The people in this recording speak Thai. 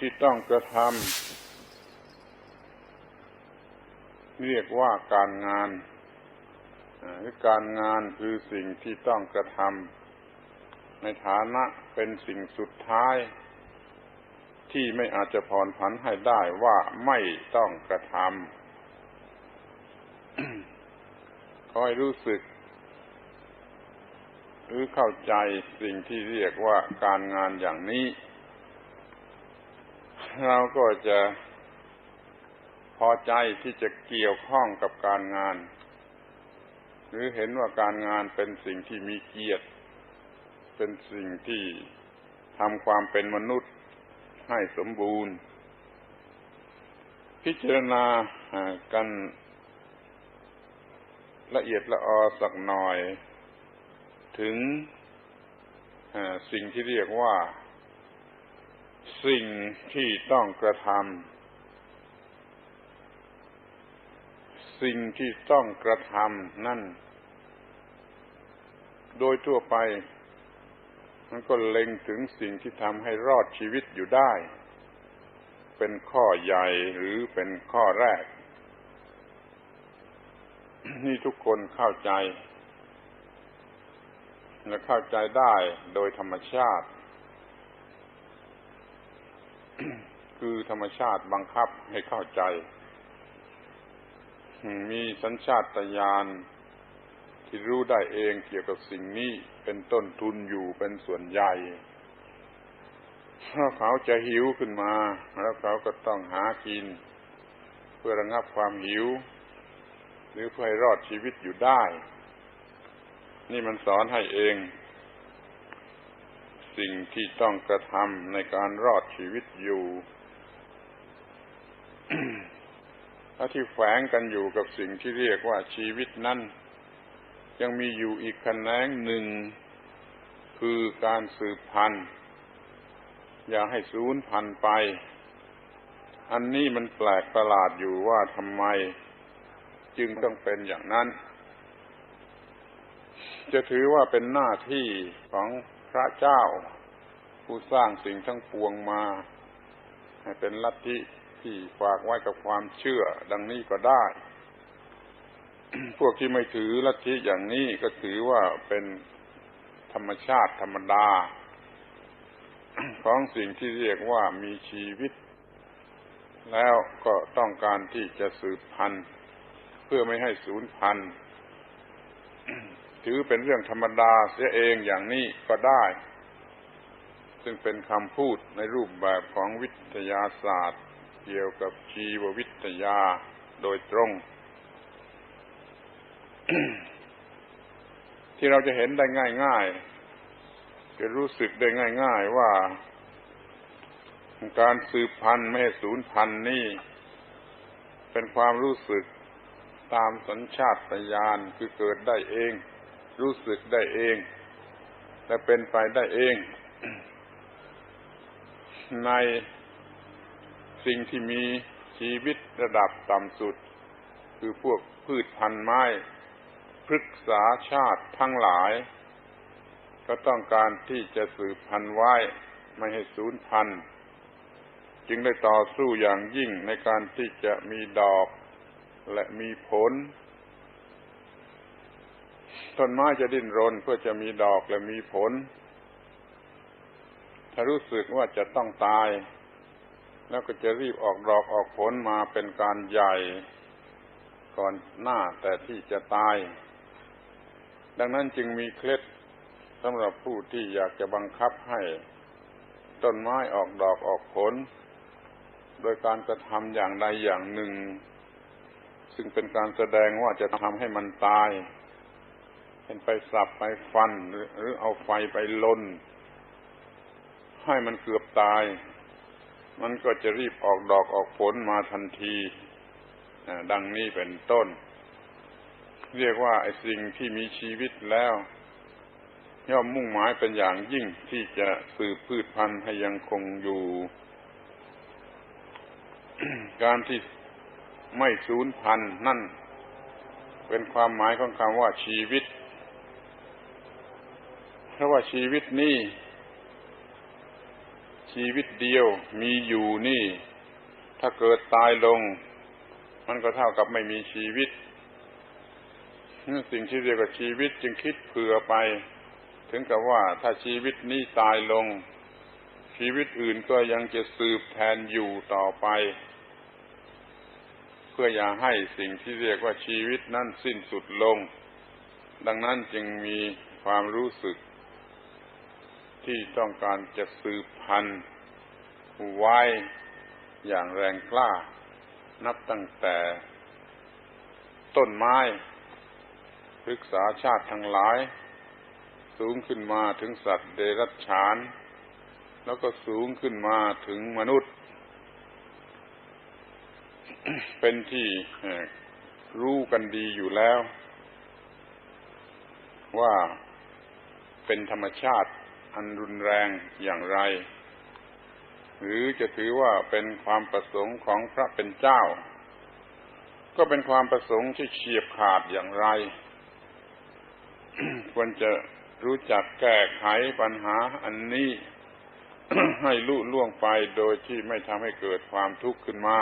ที่ต้องกระทำเรียกว่าการงานหรือการงานคือสิ่งที่ต้องกระทำในฐานะเป็นสิ่งสุดท้าย ที่ไม่อาจจะผ่อนผันให้ได้ว่าไม่ต้องกระทำคอยรู้สึก หรือเข้าใจสิ่งที่เรียกว่าการงานอย่างนี้ เราก็จะพอใจที่จะเกี่ยวข้องกับการงาน หรือเห็นว่าการงานเป็นสิ่งที่มีเกียรติ เป็นสิ่งที่ทำความเป็นมนุษย์ให้สมบูรณ์ พิจารณากันละเอียดละออสักหน่อย ถึงสิ่งที่เรียกว่า สิ่งที่ต้องกระทำสิ่งที่ต้องกระทำนั่น โดยทั่วไป มันก็เล็งถึงสิ่งที่ทำให้รอดชีวิตอยู่ได้ เป็นข้อใหญ่หรือเป็นข้อแรก นี่ทุกคนเข้าใจ และเข้าใจได้โดยธรรมชาติ คือธรรมชาติบังคับให้เข้าใจ มีสัญชาตญาณที่รู้ได้เองเกี่ยวกับสิ่งนี้เป็นต้นทุนอยู่เป็นส่วนใหญ่ถ้าเขาจะหิวขึ้นมา แล้วเขาก็ต้องหากิน เพื่อระงับความหิว หรือเพื่อให้รอดชีวิตอยู่ได้ นี่มันสอนให้เอง สิ่งที่ต้องกระทำในการรอดชีวิตอยู่ ถ้าที่แฝงกันอยู่กับสิ่งที่เรียกว่าชีวิตนั้นยังมีอยู่อีกแขนงหนึ่ง คือการสืบพันธุ์ อย่าให้สูญพันธุ์ไป อันนี้มันแปลกประหลาดอยู่ว่าทำไม จึงต้องเป็นอย่างนั้น จะถือว่าเป็นหน้าที่ของพระเจ้า ผู้สร้างสิ่งทั้งปวงมา ให้เป็นลัทธิ ที่ฝากไว้กับความเชื่อ ดังนี้ก็ได้ พวกที่ไม่ถือลัทธิอย่างนี้ก็ถือว่าเป็นธรรมชาติธรรมดา ของสิ่งที่เรียกว่ามีชีวิต แล้วก็ต้องการที่จะสืบพันธุ์ เพื่อไม่ให้สูญพันธุ์ถือเป็นเรื่องธรรมดาเสียเองอย่างนี้ก็ได้ ซึ่งเป็นคำพูดในรูปแบบของวิทยาศาสตร์ เกี่ยวกับชีววิทยาโดยตรง ที่เราจะเห็นได้ง่าย ๆ จะรู้สึกได้ง่าย ๆว่า การสืบพันธุ์ไม่สูญพันธุ์นี่ เป็นความรู้สึกตามสัญชาตญาณคือเกิดได้เอง รู้สึกได้เอง และเป็นไปได้เอง ใน สิ่งที่มีชีวิตระดับต่ำสุด คือพวกพืชพันธุ์ไม้พฤกษาชาติทั้งหลาย ก็ต้องการที่จะสืบพันธุ์ไว้ไม่ให้สูญพันธุ์จึงได้ต่อสู้อย่างยิ่งในการที่จะมีดอกและมีผลต้นไม้จะดิ้นรนเพื่อจะมีดอกและมีผล ถ้ารู้สึกว่าจะต้องตาย แล้วก็จะรีบออกดอกออกผลมาเป็นการใหญ่ ก่อนหน้าแต่ที่จะตาย ดังนั้นจึงมีเคล็ดสำหรับผู้ที่อยากจะบังคับให้ ต้นไม้ออกดอกออกผล โดยการกระทำอย่างใดอย่างหนึ่ง ซึ่งเป็นการแสดงว่าจะทำให้มันตายเป็นไปสับไปฟันหรือเอาไฟไปลนให้มันเกือบตาย มันก็จะรีบออกดอกออกผลมาทันทีดังนี้เป็นต้น เรียกว่าไอ้สิ่งที่มีชีวิตแล้ว ย่อมมุ่งหมายเป็นอย่างยิ่งที่จะสืบพืชพันธุ์ให้ยังคงอยู่ การที่ไม่สูญพันธุ์นั่น เป็นความหมายของคำว่าชีวิต เพราะว่าชีวิตนี้ ชีวิตเดียวมีอยู่นี่ ถ้าเกิดตายลง มันก็เท่ากับไม่มีชีวิตสิ่งที่เรียกว่าชีวิตจึงคิดเผื่อไป ถึงกับว่าถ้าชีวิตนี้ตายลง ชีวิตอื่นก็ยังจะสืบแทนอยู่ต่อไป เพื่ออย่าให้สิ่งที่เรียกว่าชีวิตนั้นสิ้นสุดลง ดังนั้นจึงมีความรู้สึก ที่ต้องการจะสืบพันธุ์ไว้อย่างแรงกล้า นับตั้งแต่ต้นไม้ศึกษาชาติทั้งหลาย สูงขึ้นมาถึงสัตว์เดรัจฉาน แล้วก็สูงขึ้นมาถึงมนุษย์ เป็นที่รู้กันดีอยู่แล้ว ว่าเป็นธรรมชาติ อันรุนแรงอย่างไร หรือจะถือว่าเป็นความประสงค์ของพระเป็นเจ้า ก็เป็นความประสงค์ที่เฉียบขาดอย่างไร ควรจะรู้จักแก้ไขปัญหาอันนี้ให้ลุล่วงไปโดยที่ไม่ทำให้เกิดความทุกข์ขึ้นมา